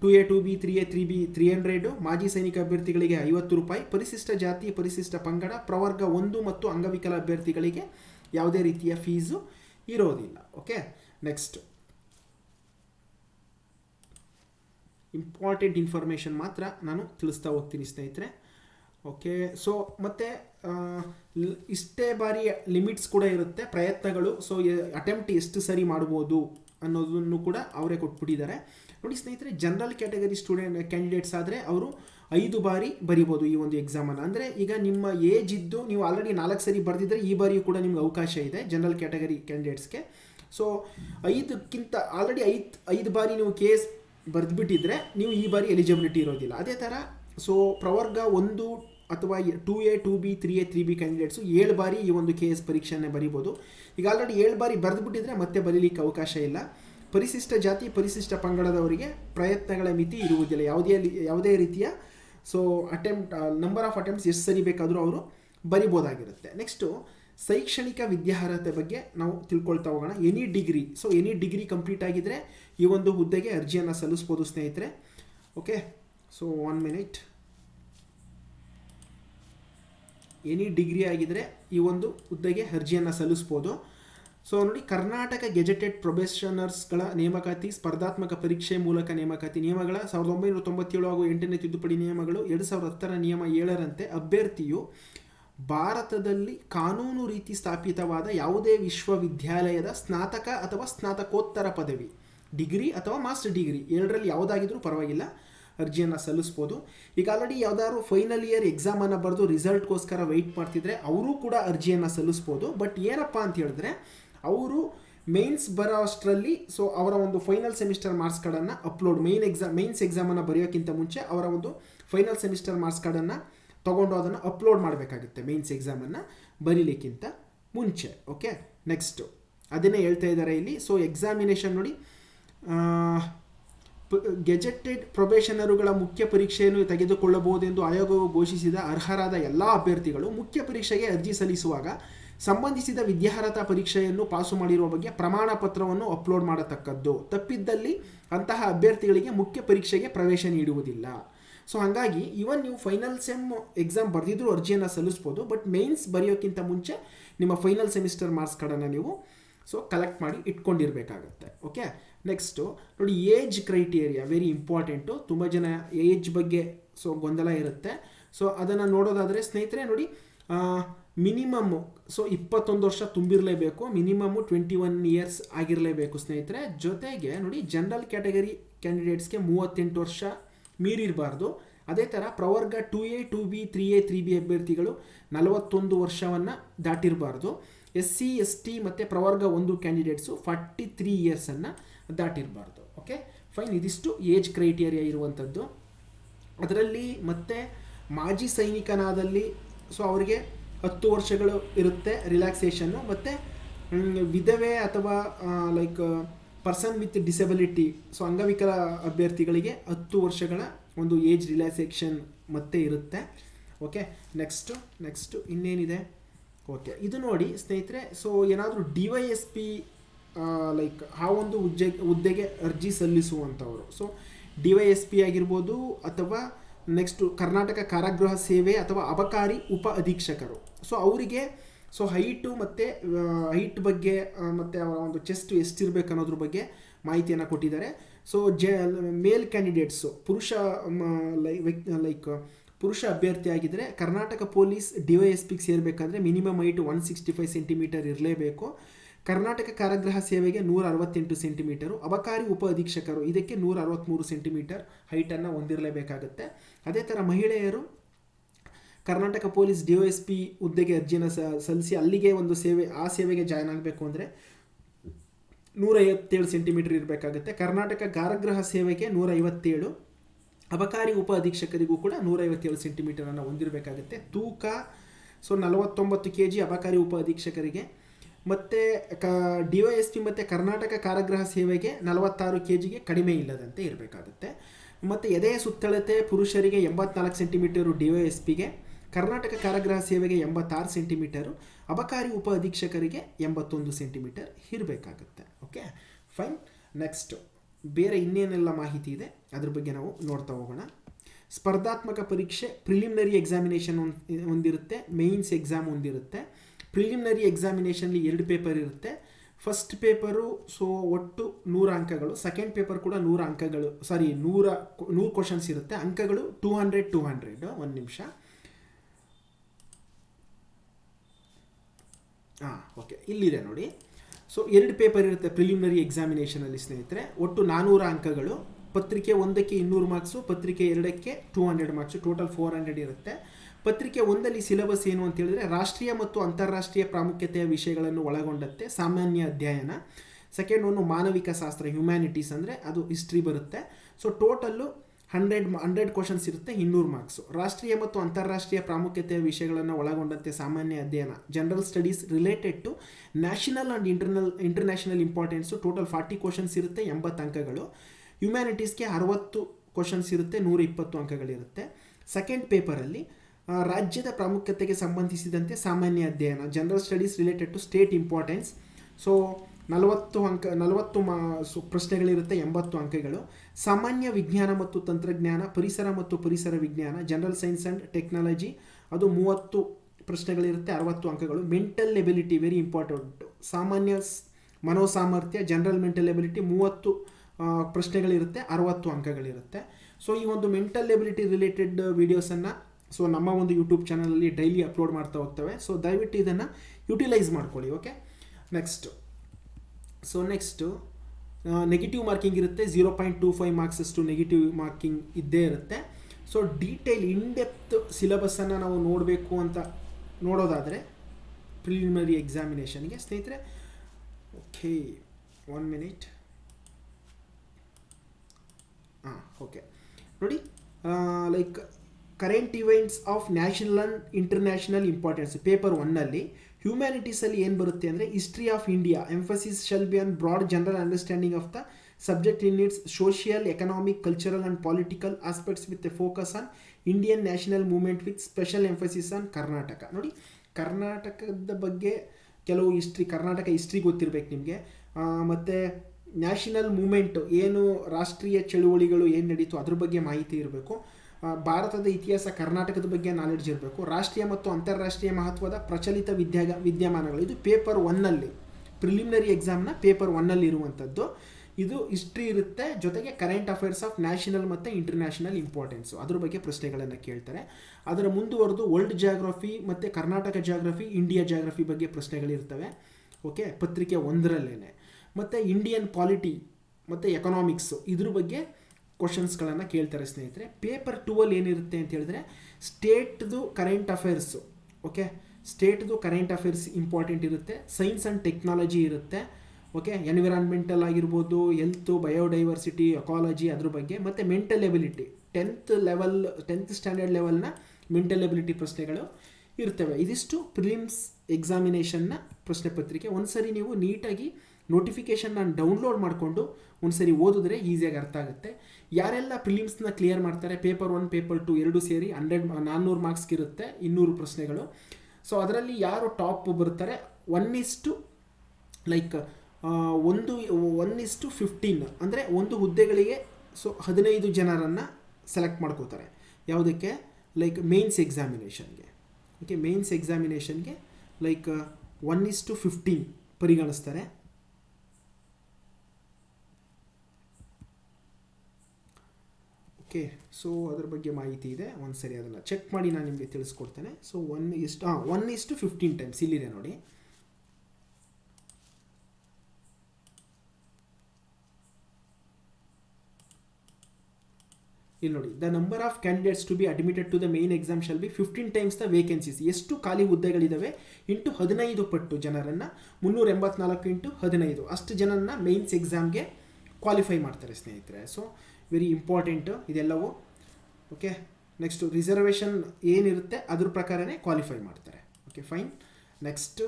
A: two A two B three A three B three hundred ಮಾಜಿ ಸೈನಿಕ ಅಭ್ಯರ್ಥಿಗಳಿಗೆ ಐವತ್ತು ರೂಪಾಯಿ, ಪರಿಶಿಷ್ಟ ಜಾತಿ, ಪರಿಶಿಷ್ಟ ಪಂಗಡ, ಪ್ರವರ್ಗ ಒಂದು ಮತ್ತು ಅಂಗವಿಕಲ ಅಭ್ಯರ್ಥಿಗಳಿಗೆ ಯಾವುದೇ ರೀತಿಯ ಫೀಸು ಇರೋದಿಲ್ಲ. ಓಕೆ ನೆಕ್ಸ್ಟ್ ಇಂಪಾರ್ಟೆಂಟ್ ಇನ್ಫಾರ್ಮೇಷನ್ ಮಾತ್ರ ನಾನು ತಿಳಿಸ್ತಾ ಹೋಗ್ತೀನಿ ಸ್ನೇಹಿತರೆ. ಓಕೆ ಸೊ ಮತ್ತು ಇಷ್ಟೇ ಬಾರಿ ಲಿಮಿಟ್ಸ್ ಕೂಡ ಇರುತ್ತೆ, ಪ್ರಯತ್ನಗಳು. ಸೊ ಅಟೆಂಪ್ಟ್ ಎಷ್ಟು ಸರಿ ಮಾಡ್ಬೋದು ಅನ್ನೋದನ್ನು ಕೂಡ ಅವರೇ ಕೊಟ್ಬಿಟ್ಟಿದ್ದಾರೆ. ನೋಡಿ ಸ್ನೇಹಿತರೆ ಜನರಲ್ ಕ್ಯಾಟಗರಿ ಸ್ಟೂಡೆಂಟ್ ಕ್ಯಾಂಡಿಡೇಟ್ಸ್ ಆದರೆ ಅವರು ಐದು ಬಾರಿ ಬರಿಬೋದು ಈ ಒಂದು ಎಕ್ಸಾಮನ್ನು ಅಂದರೆ ಈಗ ನಿಮ್ಮ ಏಜ್ ಇದ್ದು ನೀವು ಆಲ್ರೆಡಿ ನಾಲ್ಕು ಸರಿ ಬರೆದಿದ್ದರೆ ಈ ಬಾರಿಯೂ ಕೂಡ ನಿಮ್ಗೆ ಅವಕಾಶ ಇದೆ ಜನರಲ್ ಕ್ಯಾಟಗರಿ ಕ್ಯಾಂಡಿಡೇಟ್ಸ್ಗೆ ಸೊ ಐದಕ್ಕಿಂತ ಆಲ್ರೆಡಿ ಐದು ಐದು ಬಾರಿ ನೀವು ಕೆ ಎಸ್ ಬರೆದ್ಬಿಟ್ಟಿದ್ರೆ ನೀವು ಈ ಬಾರಿ ಎಲಿಜಿಬಿಲಿಟಿ ಇರೋದಿಲ್ಲ. ಅದೇ ಥರ ಸೊ ಪ್ರವರ್ಗ ಒಂದು ಅಥವಾ two A two B three A three B candidates ಏಳು ಬಾರಿ ಈ ಒಂದು ಕೆ ಎಸ್ ಪರೀಕ್ಷೆನೇ ಬರಿಬೋದು. ಈಗ ಆಲ್ರೆಡಿ ಏಳು ಬಾರಿ ಬರೆದುಬಿಟ್ಟಿದ್ರೆ ಮತ್ತೆ ಬರೀಲಿಕ್ಕೆ ಅವಕಾಶ ಇಲ್ಲ. ಪರಿಶಿಷ್ಟ ಜಾತಿ, ಪರಿಶಿಷ್ಟ ಪಂಗಡದವರಿಗೆ ಪ್ರಯತ್ನಗಳ ಮಿತಿ ಇರುವುದಿಲ್ಲ. ಯಾವುದೇ ಯಾವುದೇ ರೀತಿಯ so attempt number of attempts ಎಷ್ಟು ಸರಿ ಬೇಕಾದರೂ ಅವರು ಬರಿಬೋದಾಗಿರುತ್ತೆ. ನೆಕ್ಸ್ಟು ಶೈಕ್ಷಣಿಕ ವಿದ್ಯಾರ್ಹತೆ ಬಗ್ಗೆ ನಾವು ತಿಳ್ಕೊಳ್ತಾ ಹೋಗೋಣ. Any degree so any degree complete ಆಗಿದ್ದರೆ ಈ ಒಂದು ಹುದ್ದೆಗೆ ಅರ್ಜಿಯನ್ನು ಸಲ್ಲಿಸ್ಬೋದು, ಸ್ನೇಹಿತರೆ. Okay so one minute any degree ಆಗಿದ್ದರೆ ಈ ಒಂದು ಹುದ್ದೆಗೆ ಅರ್ಜಿಯನ್ನು ಸಲ್ಲಿಸ್ಬೋದು. ಸೊ ನೋಡಿ, ಕರ್ನಾಟಕ ಗೆಜೆಟೆಡ್ ಪ್ರೊಬೆಷನರ್ಸ್ಗಳ ನೇಮಕಾತಿ, ಸ್ಪರ್ಧಾತ್ಮಕ ಪರೀಕ್ಷೆ ಮೂಲಕ ನೇಮಕಾತಿ ನಿಯಮಗಳ ಸಾವಿರದ ಒಂಬೈನೂರ ತೊಂಬತ್ತೇಳು ಹಾಗೂ ಎಂಟನೇ ತಿದ್ದುಪಡಿ ನಿಯಮಗಳು ಎರಡು ಸಾವಿರದ ಹತ್ತರ ನಿಯಮ ಏಳರಂತೆ ಅಭ್ಯರ್ಥಿಯು ಭಾರತದಲ್ಲಿ ಕಾನೂನು ರೀತಿ ಸ್ಥಾಪಿತವಾದ ಯಾವುದೇ ವಿಶ್ವವಿದ್ಯಾಲಯದ ಸ್ನಾತಕ ಅಥವಾ ಸ್ನಾತಕೋತ್ತರ ಪದವಿ, ಡಿಗ್ರಿ ಅಥವಾ ಮಾಸ್ಟರ್ ಡಿಗ್ರಿ, ಎರಡರಲ್ಲಿ ಯಾವುದಾಗಿದ್ರೂ ಪರವಾಗಿಲ್ಲ, ಅರ್ಜಿಯನ್ನು ಸಲ್ಲಿಸ್ಬೋದು. ಈಗ ಆಲ್ರೆಡಿ ಯಾವ್ದಾದ್ರು ಫೈನಲ್ ಇಯರ್ ಎಕ್ಸಾಮನ್ನು ಬರೆದು ರಿಸಲ್ಟ್ಗೋಸ್ಕರ ವೆಯ್ಟ್ ಮಾಡ್ತಿದ್ರೆ, ಅವರು ಕೂಡ ಅರ್ಜಿಯನ್ನು ಸಲ್ಲಿಸ್ಬೋದು. ಬಟ್ ಏನಪ್ಪ ಅಂತ ಹೇಳಿದ್ರೆ ಅವರು ಮೇನ್ಸ್ ಬರೋ ಅಷ್ಟರಲ್ಲಿ ಸೊ ಅವರ ಒಂದು ಫೈನಲ್ ಸೆಮಿಸ್ಟರ್ ಮಾರ್ಕ್ಸ್ ಕಾರ್ಡನ್ನು ಅಪ್ಲೋಡ್ ಮೇನ್ ಎಕ್ಸಾಮ್ ಮೇನ್ಸ್ ಎಕ್ಸಾಮನ್ನು ಬರೆಯೋಕ್ಕಿಂತ ಮುಂಚೆ ಅವರ ಒಂದು ಫೈನಲ್ ಸೆಮಿಸ್ಟರ್ ಮಾರ್ಕ್ಸ್ ಕಾರ್ಡನ್ನು ತೊಗೊಂಡು ಅದನ್ನು ಅಪ್ಲೋಡ್ ಮಾಡಬೇಕಾಗುತ್ತೆ ಮೇನ್ಸ್ ಎಕ್ಸಾಮನ್ನು ಬರೀಲಿಕ್ಕಿಂತ ಮುಂಚೆ ಓಕೆ ನೆಕ್ಸ್ಟು ಅದನ್ನೇ ಹೇಳ್ತಾ ಇದ್ದಾರೆ ಇಲ್ಲಿ. ಸೊ ಎಕ್ಸಾಮಿನೇಷನ್ ನೋಡಿ ಗೆಜೆಟೆಡ್ ಪ್ರೊಬೇಷನರುಗಳ ಮುಖ್ಯ ಪರೀಕ್ಷೆಯನ್ನು ತೆಗೆದುಕೊಳ್ಳಬಹುದೆಂದು ಆಯೋಗವು ಘೋಷಿಸಿದ ಅರ್ಹರಾದ ಎಲ್ಲ ಅಭ್ಯರ್ಥಿಗಳು ಮುಖ್ಯ ಪರೀಕ್ಷೆಗೆ ಅರ್ಜಿ ಸಲ್ಲಿಸುವಾಗ ಸಂಬಂಧಿಸಿದ ವಿದ್ಯಾರ್ಹತಾ ಪರೀಕ್ಷೆಯನ್ನು ಪಾಸು ಮಾಡಿರುವ ಬಗ್ಗೆ ಪ್ರಮಾಣ ಪತ್ರವನ್ನು ಅಪ್ಲೋಡ್ ಮಾಡತಕ್ಕದ್ದು. ತಪ್ಪಿದ್ದಲ್ಲಿ ಅಂತಹ ಅಭ್ಯರ್ಥಿಗಳಿಗೆ ಮುಖ್ಯ ಪರೀಕ್ಷೆಗೆ ಪ್ರವೇಶ ನೀಡುವುದಿಲ್ಲ. ಸೊ, ಹಾಗಾಗಿ ಇವನ್ ನೀವು ಫೈನಲ್ ಸೆಮ್ ಎಕ್ಸಾಮ್ ಬರೆದಿದ್ರು ಅರ್ಜಿಯನ್ನು ಸಲ್ಲಿಸ್ಬೋದು ಬಟ್ ಮೇನ್ಸ್ ಬರೆಯೋಕ್ಕಿಂತ ಮುಂಚೆ ನಿಮ್ಮ ಫೈನಲ್ ಸೆಮಿಸ್ಟರ್ ಮಾರ್ಕ್ಸ್ ಕಾರ್ಡನ್ನು ನೀವು ಸೊ ಕಲೆಕ್ಟ್ ಮಾಡಿ ಇಟ್ಕೊಂಡಿರಬೇಕಾಗತ್ತೆ. ಓಕೆ ನೆಕ್ಸ್ಟು ನೋಡಿ ಏಜ್ ಕ್ರೈಟೀರಿಯಾ ವೆರಿ ಇಂಪಾರ್ಟೆಂಟು ತುಂಬ ಜನ ಏಜ್ ಬಗ್ಗೆ ಸೊ ಗೊಂದಲ ಇರುತ್ತೆ. ಸೊ ಅದನ್ನು ನೋಡೋದಾದರೆ ಸ್ನೇಹಿತರೆ, ನೋಡಿ ಮಿನಿಮಮ್ಮು ಸೊ ಇಪ್ಪತ್ತೊಂದು ವರ್ಷ ತುಂಬಿರಲೇಬೇಕು ಮಿನಿಮಮ್ ಟ್ವೆಂಟಿ ಒನ್ ಇಯರ್ಸ್ ಆಗಿರಲೇಬೇಕು ಸ್ನೇಹಿತರೆ. ಜೊತೆಗೆ ನೋಡಿ ಜನರಲ್ ಕ್ಯಾಟಗರಿ ಕ್ಯಾಂಡಿಡೇಟ್ಸ್ಗೆ ಮೂವತ್ತೆಂಟು ವರ್ಷ ಮೀರಿರಬಾರ್ದು. ಅದೇ ಥರ ಪ್ರವರ್ಗ two A two B three A three B ಅಭ್ಯರ್ಥಿಗಳು ನಲವತ್ತೊಂದು ವರ್ಷವನ್ನು ದಾಟಿರಬಾರ್ದು. ಎಸ್ ಸಿ ಎಸ್ ಟಿ ಮತ್ತು ಪ್ರವರ್ಗ ಒಂದು ಕ್ಯಾಂಡಿಡೇಟ್ಸು ಫಾರ್ಟಿ ತ್ರೀ ಇಯರ್ಸನ್ನು ದಾಟಿರಬಾರ್ದು. ಓಕೆ ಫೈನ್ ಇದಿಷ್ಟು ಏಜ್ ಕ್ರೈಟೀರಿಯಾ ಇರುವಂಥದ್ದು ಅದರಲ್ಲಿ ಮತ್ತೆ ಮಾಜಿ ಸೈನಿಕನಾದಲ್ಲಿ ಸೊ ಅವರಿಗೆ ಹತ್ತು ವರ್ಷಗಳು ಇರುತ್ತೆ ರಿಲ್ಯಾಕ್ಸೇಷನ್ನು ಮತ್ತು ವಿಧವೆ ಅಥವಾ like person with disability so ಅಂಗವಿಕಲ ಅಭ್ಯರ್ಥಿಗಳಿಗೆ ಹತ್ತು ವರ್ಷಗಳ ಒಂದು ಏಜ್ ರಿಲ್ಯಾಕ್ಸೇಷನ್ ಮತ್ತೆ ಇರುತ್ತೆ. ಓಕೆ ನೆಕ್ಸ್ಟು ನೆಕ್ಸ್ಟು ಇನ್ನೇನಿದೆ? ಓಕೆ ಇದು ನೋಡಿ ಸ್ನೇಹಿತರೆ ಸೊ ಏನಾದರೂ D Y S P like ಆ ಒಂದು ಹುದ್ದೆ ಹುದ್ದೆಗೆ ಅರ್ಜಿ ಸಲ್ಲಿಸುವಂಥವರು so D Y S P ಆಗಿರ್ಬೋದು ಅಥವಾ ನೆಕ್ಸ್ಟು ಕರ್ನಾಟಕ ಕಾರಾಗೃಹ ಸೇವೆ ಅಥವಾ ಅಬಕಾರಿ ಉಪ ಅಧೀಕ್ಷಕರು ಸೊ ಅವರಿಗೆ ಸೊ ಹೈಟು ಮತ್ತು ಹೈಟ್ ಬಗ್ಗೆ ಮತ್ತು ಅವರ ಒಂದು ಚೆಸ್ಟ್ ಎಷ್ಟಿರಬೇಕು ಅನ್ನೋದ್ರ ಬಗ್ಗೆ ಮಾಹಿತಿಯನ್ನು ಕೊಟ್ಟಿದ್ದಾರೆ. ಸೊ ಜೆ ಮೇಲ್ ಕ್ಯಾಂಡಿಡೇಟ್ಸು ಪುರುಷ ಲೈಕ್ ಪುರುಷ ಅಭ್ಯರ್ಥಿ ಆಗಿದ್ದರೆ Karnataka police D Y S ಪಿಗೆ ಸೇರಬೇಕಂದ್ರೆ minimum height one sixty five centimetre ಇರಲೇಬೇಕು. ಕರ್ನಾಟಕ ಕಾರಾಗೃಹ ಸೇವೆಗೆ ನೂರ ಅರವತ್ತೆಂಟು ಸೆಂಟಿಮೀಟರು, ಅಬಕಾರಿ ಉಪ ಅಧೀಕ್ಷಕರು ಇದಕ್ಕೆ ನೂರ ಅರವತ್ತ್ಮೂರು ಸೆಂಟಿಮೀಟರ್ ಹೈಟನ್ನು ಹೊಂದಿರಲೇಬೇಕಾಗುತ್ತೆ. ಅದೇ ಥರ ಮಹಿಳೆಯರು Karnataka police D O S P ಹುದ್ದೆಗೆ ಅರ್ಜಿಯನ್ನು ಸಲ್ಲಿಸಿ ಅಲ್ಲಿಗೆ ಒಂದು ಸೇವೆ, ಆ ಸೇವೆಗೆ ಜಾಯ್ನ್ ಆಗಬೇಕು ಅಂದರೆ ನೂರ ಐವತ್ತೇಳು ಸೆಂಟಿಮೀಟರ್ ಇರಬೇಕಾಗುತ್ತೆ. ಕರ್ನಾಟಕ ಕಾರಾಗೃಹ ಸೇವೆಗೆ ನೂರ ಐವತ್ತೇಳು ಅಬಕಾರಿ ಉಪ ಅಧೀಕ್ಷಕರಿಗೂ ಕೂಡ ನೂರ ಐವತ್ತೇಳು ಸೆಂಟಿಮೀಟರನ್ನು ಹೊಂದಿರಬೇಕಾಗುತ್ತೆ. ತೂಕ, ಸೊ ನಲವತ್ತೊಂಬತ್ತು ಕೆ ಜಿ ಅಬಕಾರಿ ಉಪ ಅಧೀಕ್ಷಕರಿಗೆ ಮತ್ತು ಕ, ಡಿ ವೈ ಎಸ್ ಪಿ ಮತ್ತು ಕರ್ನಾಟಕ ಕಾರಾಗೃಹ ಸೇವೆಗೆ ನಲವತ್ತಾರು ಕೆ ಜಿಗೆ ಕಡಿಮೆ ಇಲ್ಲದಂತೆ ಇರಬೇಕಾಗುತ್ತೆ. ಮತ್ತು ಎದೆ ಸುತ್ತಳತೆ ಪುರುಷರಿಗೆ ಎಂಬತ್ನಾಲ್ಕು ಸೆಂಟಿಮೀಟರು, ಡಿ ವೈ ಎಸ್ ಪಿಗೆ, ಕರ್ನಾಟಕ ಕಾರಾಗೃಹ ಸೇವೆಗೆ ಎಂಬತ್ತಾರು ಸೆಂಟಿಮೀಟರು, ಅಬಕಾರಿ ಉಪ ಅಧೀಕ್ಷಕರಿಗೆ ಎಂಬತ್ತೊಂದು ಸೆಂಟಿಮೀಟರ್ ಇರಬೇಕಾಗುತ್ತೆ. ಓಕೆ? ಫೈನ್. ನೆಕ್ಸ್ಟ್, ಬೇರೆ ಇನ್ನೇನೆಲ್ಲ ಮಾಹಿತಿ ಇದೆ? ಅದ್ರ ಬಗ್ಗೆ ನಾವು ನೋಡ್ತಾ ಹೋಗೋಣ. ಸ್ಪರ್ಧಾತ್ಮಕ ಪರೀಕ್ಷೆ ಪ್ರಿಲಿಮಿನರಿ ಎಕ್ಸಾಮಿನೇಷನ್ ಒಂದು ಹೊಂದಿರುತ್ತೆ ಮೇಯ್ನ್ಸ್ ಎಕ್ಸಾಮ್ ಒಂದಿರುತ್ತೆ. ಪ್ರಿಲಿಮಿನರಿ ಎಕ್ಸಾಮಿನೇಷನ್ಲಿ ಎರಡು ಪೇಪರ್ ಇರುತ್ತೆ. ಫಸ್ಟ್ ಪೇಪರು ಸೊ ಒಟ್ಟು ನೂರು ಅಂಕಗಳು. ಸೆಕೆಂಡ್ ಪೇಪರ್ ಕೂಡ ನೂರು ಅಂಕಗಳು ಸಾರಿ ನೂರ ನೂರು ಕ್ವಶನ್ಸ್ ಇರುತ್ತೆ. ಅಂಕಗಳು ಟೂ ಹಂಡ್ರೆಡ್ ಟೂ ಹಂಡ್ರೆಡ್ ಒಂದು ನಿಮಿಷ. ಹಾಂ ಓಕೆ ಇಲ್ಲಿದೆ ನೋಡಿ. ಸೊ ಎರಡು ಪೇಪರ್ ಇರುತ್ತೆ ಪ್ರಿಲಿಮಿನರಿ ಎಕ್ಸಾಮಿನೇಷನಲ್ಲಿ ಸ್ನೇಹಿತರೆ. ಒಟ್ಟು ನಾನ್ನೂರ ಅಂಕಗಳು. ಪತ್ರಿಕೆ ಒಂದಕ್ಕೆ ಇನ್ನೂರು ಮಾರ್ಕ್ಸು ಪತ್ರಿಕೆ ಎರಡಕ್ಕೆ two hundred marks total four hundred ಇರುತ್ತೆ. ಪತ್ರಿಕೆ ಒಂದಲ್ಲಿ ಸಿಲೆಬಸ್ ಏನು ಅಂತ ಹೇಳಿದ್ರೆ ರಾಷ್ಟ್ರೀಯ ಮತ್ತು ಅಂತಾರಾಷ್ಟ್ರೀಯ ಪ್ರಾಮುಖ್ಯತೆಯ ವಿಷಯಗಳನ್ನು ಒಳಗೊಂಡಂತೆ ಸಾಮಾನ್ಯ ಅಧ್ಯಯನ. ಸೆಕೆಂಡ್ ಒಂದು ಮಾನವಿಕ ಶಾಸ್ತ್ರ ಹ್ಯುಮ್ಯಾನಿಟೀಸ್ ಅಂದರೆ ಅದು ಹಿಸ್ಟ್ರಿ ಬರುತ್ತೆ. So total hundred hundred questions ಇರುತ್ತೆ, ಇನ್ನೂರು ಮಾರ್ಕ್ಸು ರಾಷ್ಟ್ರೀಯ ಮತ್ತು ಅಂತಾರಾಷ್ಟ್ರೀಯ ಪ್ರಾಮುಖ್ಯತೆಯ ವಿಷಯಗಳನ್ನು ಒಳಗೊಂಡಂತೆ ಸಾಮಾನ್ಯ ಅಧ್ಯಯನ. General studies related to national and internal international importance total forty questions ಇರುತ್ತೆ, ಎಂಬತ್ತು ಅಂಕಗಳು. ಹ್ಯುಮ್ಯಾನಿಟೀಸ್ಗೆ ಅರವತ್ತು ಕ್ವಶನ್ಸ್ ಇರುತ್ತೆ ನೂರ ಇಪ್ಪತ್ತು ಅಂಕಗಳಿರುತ್ತೆ ಸೆಕೆಂಡ್ ಪೇಪರಲ್ಲಿ ರಾಜ್ಯದ ಪ್ರಾಮುಖ್ಯತೆಗೆ ಸಂಬಂಧಿಸಿದಂತೆ ಸಾಮಾನ್ಯ ಅಧ್ಯಯನ general studies related to state importance so ನಲವತ್ತು ಅಂಕ, ನಲವತ್ತು ಮಾ, ಸು, ಪ್ರಶ್ನೆಗಳಿರುತ್ತೆ, ಎಂಬತ್ತು ಅಂಕಗಳು. ಸಾಮಾನ್ಯ ವಿಜ್ಞಾನ ಮತ್ತು ತಂತ್ರಜ್ಞಾನ, ಪರಿಸರ ಮತ್ತು ಪರಿಸರ ವಿಜ್ಞಾನ ಜನರಲ್ ಸೈನ್ಸ್ ಆ್ಯಂಡ್ ಟೆಕ್ನಾಲಜಿ ಅದು ಮೂವತ್ತು ಪ್ರಶ್ನೆಗಳಿರುತ್ತೆ, ಅರವತ್ತು ಅಂಕಗಳು. ಮೆಂಟಲ್ ಎಬಿಲಿಟಿ ವೆರಿ ಇಂಪಾರ್ಟೆಂಟ್ ಸಾಮಾನ್ಯ ಮನೋಸಾಮರ್ಥ್ಯ ಜನರಲ್ ಮೆಂಟಲ್ ಎಬಿಲಿಟಿ ಮೂವತ್ತು ಪ್ರಶ್ನೆಗಳಿರುತ್ತೆ, ಅರವತ್ತು ಅಂಕಗಳಿರುತ್ತೆ. ಸೊ ಈ ಒಂದು ಮೆಂಟಲ್ ಎಬಿಲಿಟಿ ರಿಲೇಟೆಡ್ ವೀಡಿಯೋಸನ್ನು ಸೊ ನಮ್ಮ ಒಂದು ಯೂಟ್ಯೂಬ್ ಚಾನಲಲ್ಲಿ ಡೈಲಿ ಅಪ್ಲೋಡ್ ಮಾಡ್ತಾ ಹೋಗ್ತವೆ. ಸೊ ದಯವಿಟ್ಟು ಇದನ್ನು ಯುಟಿಲೈಸ್ ಮಾಡ್ಕೊಳ್ಳಿ okay next so next negative marking ಇರುತ್ತೆ zero point two five marks ಅಷ್ಟು ನೆಗೆಟಿವ್ ಮಾರ್ಕಿಂಗ್ ಇದ್ದೇ ಇರುತ್ತೆ. ಸೊ ಡೀಟೇಲ್ ಇನ್ಡೆಪ್ತ್ ಸಿಲೆಬಸ್ಸನ್ನು ನಾವು ನೋಡಬೇಕು ಅಂತ ನೋಡೋದಾದರೆ ಪ್ರಿಲಿಮಿನರಿ ಎಕ್ಸಾಮಿನೇಷನ್ಗೆ ಸ್ನೇಹಿತರೆ ಓಕೆ ಒನ್ ಮಿನಿಟ್ ಹಾಂ ಓಕೆ ನೋಡಿ like current events of national and international importance paper ಒನ್ನಲ್ಲಿ ಹ್ಯೂಮ್ಯಾನಿಟೀಸಲ್ಲಿ ಏನು ಬರುತ್ತೆ ಅಂದರೆ history of India emphasis shall be on broad general understanding of the subject in its social economic cultural and political aspects with a focus on Indian national movement with special emphasis on Karnataka ನೋಡಿ ಕರ್ನಾಟಕದ ಬಗ್ಗೆ ಕೆಲವು ಹಿಸ್ಟ್ರಿ ಕರ್ನಾಟಕ ಹಿಸ್ಟ್ರಿ ಗೊತ್ತಿರಬೇಕು ನಿಮಗೆ. ಮತ್ತು ನ್ಯಾಷನಲ್ ಮೂಮೆಂಟು ಏನು ರಾಷ್ಟ್ರೀಯ ಚಳುವಳಿಗಳು ಏನು ನಡೀತು ಅದ್ರ ಬಗ್ಗೆ ಮಾಹಿತಿ ಇರಬೇಕು. ಭಾರತದ ಇತಿಹಾಸ ಕರ್ನಾಟಕದ ಬಗ್ಗೆ ನಾಲೆಡ್ಜ್ ಇರಬೇಕು. ರಾಷ್ಟ್ರೀಯ ಮತ್ತು ಅಂತಾರಾಷ್ಟ್ರೀಯ ಮಹತ್ವದ ಪ್ರಚಲಿತ ವಿದ್ಯಾ, ವಿದ್ಯಮಾನಗಳು. ಇದು ಪೇಪರ್ ಒನ್ನಲ್ಲಿ ಪ್ರಿಲಿಮಿನರಿ ಎಕ್ಸಾಮ್ನ ಪೇಪರ್ ಒನ್ನಲ್ಲಿ ಇರುವಂಥದ್ದು. ಇದು ಹಿಸ್ಟ್ರಿ ಇರುತ್ತೆ. ಜೊತೆಗೆ ಕರೆಂಟ್ ಅಫೇರ್ಸ್ ಆಫ್ ನ್ಯಾಷನಲ್ ಮತ್ತು ಇಂಟರ್ನ್ಯಾಷನಲ್ ಇಂಪಾರ್ಟೆನ್ಸು ಅದ್ರ ಬಗ್ಗೆ ಪ್ರಶ್ನೆಗಳನ್ನು ಕೇಳ್ತಾರೆ. ಅದರ ಮುಂದುವರೆದು ವರ್ಲ್ಡ್ ಜಾಗ್ರಫಿ ಮತ್ತು ಕರ್ನಾಟಕ ಜಾಗ್ರಫಿ ಇಂಡಿಯಾ ಜಾಗ್ರಫಿ ಬಗ್ಗೆ ಪ್ರಶ್ನೆಗಳಿರ್ತವೆ. ಓಕೆ ಪತ್ರಿಕೆ ಒಂದರಲ್ಲೇ ಮತ್ತು ಇಂಡಿಯನ್ ಪಾಲಿಟಿ ಮತ್ತು ಎಕನಾಮಿಕ್ಸು ಇದ್ರ ಬಗ್ಗೆ ಕ್ವಶನ್ಸ್ಗಳನ್ನು ಕೇಳ್ತಾರೆ ಸ್ನೇಹಿತರೆ. ಪೇಪರ್ ಟೂವಲ್ಲಿ ಏನಿರುತ್ತೆ ಅಂತ ಹೇಳಿದ್ರೆ ಸ್ಟೇಟ್ದು ಕರೆಂಟ್ ಅಫೇರ್ಸು ಓಕೆ ಸ್ಟೇಟ್ದು ಕರೆಂಟ್ ಅಫೇರ್ಸ್ ಇಂಪಾರ್ಟೆಂಟ್ ಇರುತ್ತೆ. ಸೈನ್ಸ್ ಆ್ಯಂಡ್ ಟೆಕ್ನಾಲಜಿ ಇರುತ್ತೆ ಓಕೆ ಎನ್ವಿರಾನ್ಮೆಂಟಲ್ ಆಗಿರ್ಬೋದು ಹೆಲ್ತು ಬಯೋಡೈವರ್ಸಿಟಿ ಅಕಾಲಜಿ ಅದ್ರ ಬಗ್ಗೆ, ಮತ್ತು mental ability tenth level tenth standard ಲೆವೆಲ್ನ mental ability ಪ್ರಶ್ನೆಗಳು ಇರ್ತವೆ. ಇದಿಷ್ಟು ಪ್ರಿಲಿಮ್ಸ್ ಎಕ್ಸಾಮಿನೇಷನ್ನ ಪ್ರಶ್ನೆ ಪತ್ರಿಕೆ. ಒಂದು ಸರಿ ನೀವು ನೀಟಾಗಿ ನೋಟಿಫಿಕೇಷನ್ನ ಡೌನ್ಲೋಡ್ ಮಾಡಿಕೊಂಡು ಒಂದು ಸರಿ ಓದಿದ್ರೆ ಈಸಿಯಾಗಿ ಅರ್ಥ ಆಗುತ್ತೆ. ಯಾರೆಲ್ಲ ಪ್ರಿಲಿಮ್ಸ್ನ ಕ್ಲಿಯರ್ ಮಾಡ್ತಾರೆ ಪೇಪರ್ ಒನ್ ಪೇಪರ್ ಟು ಎರಡು ಸೇರಿ ಹಂಡ್ರೆಡ್ ನಾನ್ನೂರು ಮಾರ್ಕ್ಸ್ಗೆ ಇರುತ್ತೆ ಇನ್ನೂರು ಪ್ರಶ್ನೆಗಳು. ಸೊ ಅದರಲ್ಲಿ ಯಾರು ಟಾಪ್ ಬರ್ತಾರೆ? ಒನ್ ಇಸ್ಟು ಲೈಕ್ ಒಂದು ಒನ್ ಇಸ್ಟು ಫಿಫ್ಟೀನ್ ಅಂದರೆ ಒಂದು ಹುದ್ದೆಗಳಿಗೆ ಸೊ ಹದಿನೈದು ಜನರನ್ನು ಸೆಲೆಕ್ಟ್ ಮಾಡ್ಕೋತಾರೆ. ಯಾವುದಕ್ಕೆ? ಲೈಕ್ ಮೇನ್ಸ್ ಎಕ್ಸಾಮಿನೇಷನ್ಗೆ okay mains ಎಕ್ಸಾಮಿನೇಷನ್ಗೆ like one is to fifteen ಪರಿಗಣಿಸ್ತಾರೆ. Okay so ಅದ್ರ ಬಗ್ಗೆ ಮಾಹಿತಿ ಇದೆ, ಒಂದು ಸರಿ ಅದನ್ನು ಚೆಕ್ ಮಾಡಿ ನಾನು ನಿಮಗೆ ತಿಳಿಸ್ಕೊಡ್ತೇನೆ. ಸೊ ಒನ್ ಇಷ್ಟು ಹಾಂ ಒನ್ ಇಷ್ಟು ಫಿಫ್ಟೀನ್ ಟೈಮ್ಸ್ ಇಲ್ಲಿದೆ ನೋಡಿ. ಇಲ್ಲಿ ನೋಡಿ the number of candidates to be admitted to the main exam shall be fifteen times the vacancies ಎಷ್ಟು ಖಾಲಿ ಹುದ್ದೆಗಳಿದ್ದಾವೆ ಇಂಟು ಹದಿನೈದು ಪಟ್ಟು ಜನರನ್ನು, ಮುನ್ನೂರ ಎಂಬತ್ನಾಲ್ಕು ಇಂಟು ಹದಿನೈದು. ಅಷ್ಟು ಜನರನ್ನ ಮೇನ್ಸ್ ಎಕ್ಸಾಮ್ಗೆ ಕ್ವಾಲಿಫೈ ಮಾಡ್ತಾರೆ ಸ್ನೇಹಿತರೆ. ಸೊ ವೆರಿ ಇಂಪಾರ್ಟೆಂಟು ಇದೆಲ್ಲವೂ. ಓಕೆ ನೆಕ್ಸ್ಟು ರಿಸರ್ವೇಷನ್ ಏನಿರುತ್ತೆ ಅದ್ರ ಪ್ರಕಾರನೇ ಕ್ವಾಲಿಫೈ ಮಾಡ್ತಾರೆ. ಓಕೆ ಫೈನ್ ನೆಕ್ಸ್ಟು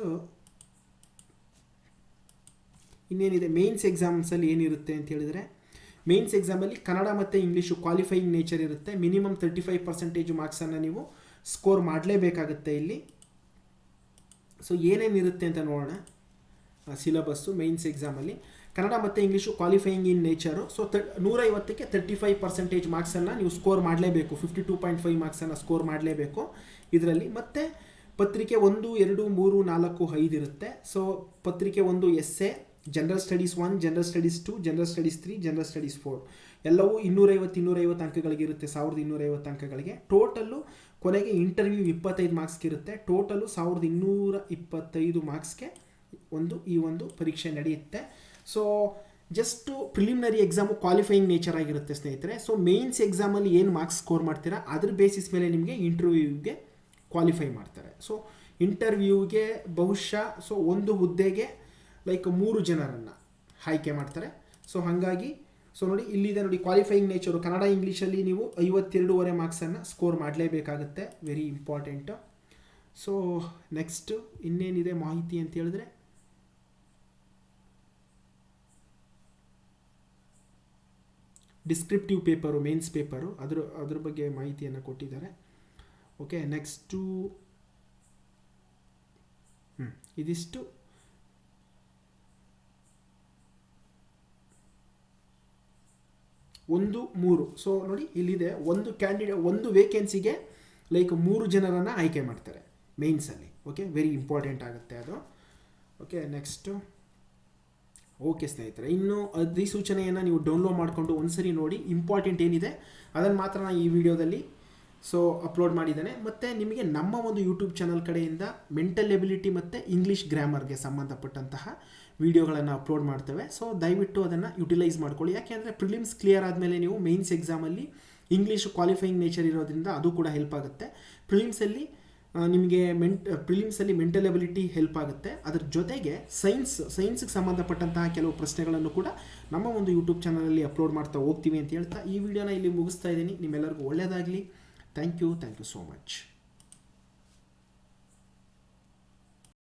A: ಇನ್ನೇನಿದೆ? ಮೇನ್ಸ್ ಎಕ್ಸಾಮ್ಸಲ್ಲಿ ಏನಿರುತ್ತೆ ಅಂತ ಹೇಳಿದರೆ ಮೇನ್ಸ್ ಎಕ್ಸಾಮಲ್ಲಿ ಕನ್ನಡ ಮತ್ತು ಇಂಗ್ಲೀಷು ಕ್ವಾಲಿಫೈಯಿಂಗ್ ನೇಚರ್ ಇರುತ್ತೆ. ಮಿನಿಮಮ್ ತರ್ಟಿ ಫೈವ್ ಪರ್ಸೆಂಟೇಜ್ ಮಾರ್ಕ್ಸನ್ನು ನೀವು ಸ್ಕೋರ್ ಮಾಡಲೇಬೇಕಾಗುತ್ತೆ ಇಲ್ಲಿ. ಸೊ ಏನೇನಿರುತ್ತೆ ಅಂತ ನೋಡೋಣ. ಸಿಲಬಸ್ಸು ಮೇನ್ಸ್ ಎಕ್ಸಾಮಲ್ಲಿ ಕನ್ನಡ ಮತ್ತು English qualifying in nature so ತ, ನೂರೈವತ್ತಕ್ಕೆ ತರ್ಟಿ ಫೈವ್ ಪರ್ಸೆಂಟೇಜ್ ಮಾರ್ಕ್ಸನ್ನು ನೀವು ಸ್ಕೋರ್ ಮಾಡಲೇಬೇಕು. ಫಿಫ್ಟಿ ಟೂ ಪಾಯಿಂಟ್ ಫೈವ್ ಮಾರ್ಕ್ಸನ್ನು ಸ್ಕೋರ್ ಮಾಡಲೇಬೇಕು ಇದರಲ್ಲಿ. ಮತ್ತು ಪತ್ರಿಕೆ ಒಂದು, ಎರಡು, ಮೂರು, ನಾಲ್ಕು, ಐದು ಇರುತ್ತೆ. ಸೊ ಪತ್ರಿಕೆ ಒಂದು S A general studies one general studies two general studies three general studies four ಎಲ್ಲವೂ ಇನ್ನೂರೈವತ್ತು ಇನ್ನೂರೈವತ್ತು ಅಂಕಗಳಿಗೆ ಇರುತ್ತೆ. ಸಾವಿರದ ಇನ್ನೂರೈವತ್ತು ಅಂಕಗಳಿಗೆ. ಟೋಟಲ್ಲು ಕೊನೆಗೆ ಇಂಟರ್ವ್ಯೂ ಇಪ್ಪತ್ತೈದು ಮಾರ್ಕ್ಸ್ಗೆ ಇರುತ್ತೆ. ಟೋಟಲು ಸಾವಿರದ ಇನ್ನೂರ ಇಪ್ಪತ್ತೈದು ಮಾರ್ಕ್ಸ್ಗೆ ಒಂದು, ಈ ಒಂದು ಪರೀಕ್ಷೆ ನಡೆಯುತ್ತೆ. So just preliminary exam qualifying nature ಆಗಿರುತ್ತೆ ಸ್ನೇಹಿತರೆ. ಸೊ ಮೇನ್ಸ್ ಎಕ್ಸಾಮಲ್ಲಿ ಏನು ಮಾರ್ಕ್ಸ್ ಸ್ಕೋರ್ ಮಾಡ್ತೀರಾ, ಅದ್ರ ಬೇಸಿಸ್ ಮೇಲೆ ನಿಮಗೆ ಇಂಟರ್ವ್ಯೂಗೆ ಕ್ವಾಲಿಫೈ ಮಾಡ್ತಾರೆ. ಸೊ ಇಂಟರ್ವ್ಯೂಗೆ ಬಹುಶಃ ಸೊ ಒಂದು ಹುದ್ದೆಗೆ ಲೈಕ್ ಮೂರು ಜನರನ್ನು ಆಯ್ಕೆ ಮಾಡ್ತಾರೆ. ಸೊ ಹಾಗಾಗಿ ಸೊ ನೋಡಿ, ಇಲ್ಲಿದೆ ನೋಡಿ ಕ್ವಾಲಿಫೈಯಿಂಗ್ ನೇಚರು ಕನ್ನಡ ಇಂಗ್ಲೀಷಲ್ಲಿ ನೀವು ಐವತ್ತೆರಡೂವರೆ ಮಾರ್ಕ್ಸನ್ನು ಸ್ಕೋರ್ ಮಾಡಲೇಬೇಕಾಗುತ್ತೆ. ವೆರಿ ಇಂಪಾರ್ಟೆಂಟು ಸೊ ನೆಕ್ಸ್ಟು ಇನ್ನೇನಿದೆ ಮಾಹಿತಿ ಅಂತ ಹೇಳಿದ್ರೆ ಡಿಸ್ಕ್ರಿಪ್ಟಿವ್ ಪೇಪರು ಮೇನ್ಸ್ ಪೇಪರು ಅದ್ರ ಅದ್ರ ಬಗ್ಗೆ ಮಾಹಿತಿಯನ್ನು ಕೊಟ್ಟಿದ್ದಾರೆ. ಓಕೆ ನೆಕ್ಸ್ಟು ಹ್ಞೂ ಇದಿಷ್ಟು. ಒಂದು, ಮೂರು. ಸೊ ನೋಡಿ, ಇಲ್ಲಿದೆ ಒಂದು ಕ್ಯಾಂಡಿಡೇಟ್ ಒಂದು ವೇಕೆನ್ಸಿಗೆ ಲೈಕ್ ಮೂರು ಜನರನ್ನು ಆಯ್ಕೆ ಮಾಡ್ತಾರೆ ಮೇನ್ಸಲ್ಲಿ ಓಕೆ ವೆರಿ ಇಂಪಾರ್ಟೆಂಟ್ ಆಗುತ್ತೆ ಅದು. ಓಕೆ ನೆಕ್ಸ್ಟು ಓಕೆ ಸ್ನೇಹಿತರೆ, ಇನ್ನು ಅಧಿಸೂಚನೆಯನ್ನು ನೀವು ಡೌನ್ಲೋಡ್ ಮಾಡಿಕೊಂಡು ಒಂದ್ಸರಿ ನೋಡಿ ಇಂಪಾರ್ಟೆಂಟ್ ಏನಿದೆ, ಅದನ್ನು ಮಾತ್ರ ನಾನು ಈ ವಿಡಿಯೋದಲ್ಲಿ ಸೊ ಅಪ್ಲೋಡ್ ಮಾಡಿದ್ದೇನೆ. ಮತ್ತು ನಿಮಗೆ ನಮ್ಮ ಒಂದು ಯೂಟ್ಯೂಬ್ ಚಾನಲ್ ಕಡೆಯಿಂದ ಮೆಂಟಲ್ ಎಬಿಲಿಟಿ ಮತ್ತು ಇಂಗ್ಲೀಷ್ ಗ್ರಾಮರ್ಗೆ ಸಂಬಂಧಪಟ್ಟಂತಹ ವಿಡಿಯೋಗಳನ್ನು ಅಪ್ಲೋಡ್ ಮಾಡ್ತೇವೆ. ಸೊ ದಯವಿಟ್ಟು ಅದನ್ನು ಯುಟಿಲೈಸ್ ಮಾಡ್ಕೊಳ್ಳಿ. ಯಾಕೆಂದರೆ ಪ್ರಿಲಿಮ್ಸ್ ಕ್ಲಿಯರ್ ಆದಮೇಲೆ ನೀವು ಮೇನ್ಸ್ ಎಕ್ಸಾಮಲ್ಲಿ ಇಂಗ್ಲೀಷ್ ಕ್ವಾಲಿಫೈಯಿಂಗ್ ನೇಚರ್ ಇರೋದ್ರಿಂದ ಅದು ಕೂಡ ಹೆಲ್ಪ್ ಆಗುತ್ತೆ. ಪ್ರಿಲಿಮ್ಸಲ್ಲಿ ನಿಮಗೆ ಮೆಂಟ್ ಪ್ರಿಲಿಮ್ಸಲ್ಲಿ ಮೆಂಟಲ್ ಎಬಿಲಿಟಿ ಹೆಲ್ಪ್ ಆಗುತ್ತೆ. ಅದರ ಜೊತೆಗೆ ಸೈನ್ಸ್ ಸೈನ್ಸ್ಗೆ ಸಂಬಂಧಪಟ್ಟಂತಹ ಕೆಲವು ಪ್ರಶ್ನೆಗಳನ್ನು ಕೂಡ ನಮ್ಮ ಒಂದು ಯೂಟ್ಯೂಬ್ ಚಾನಲಲ್ಲಿ ಅಪ್ಲೋಡ್ ಮಾಡ್ತಾ ಹೋಗ್ತೀವಿ ಅಂತ ಹೇಳ್ತಾ ಈ ವಿಡಿಯೋನ ಇಲ್ಲಿ ಮುಗಿಸ್ತಾ ಇದ್ದೀನಿ. ನಿಮ್ಮೆಲ್ಲರಿಗೂ ಒಳ್ಳೆಯದಾಗಲಿ thank you thank you so much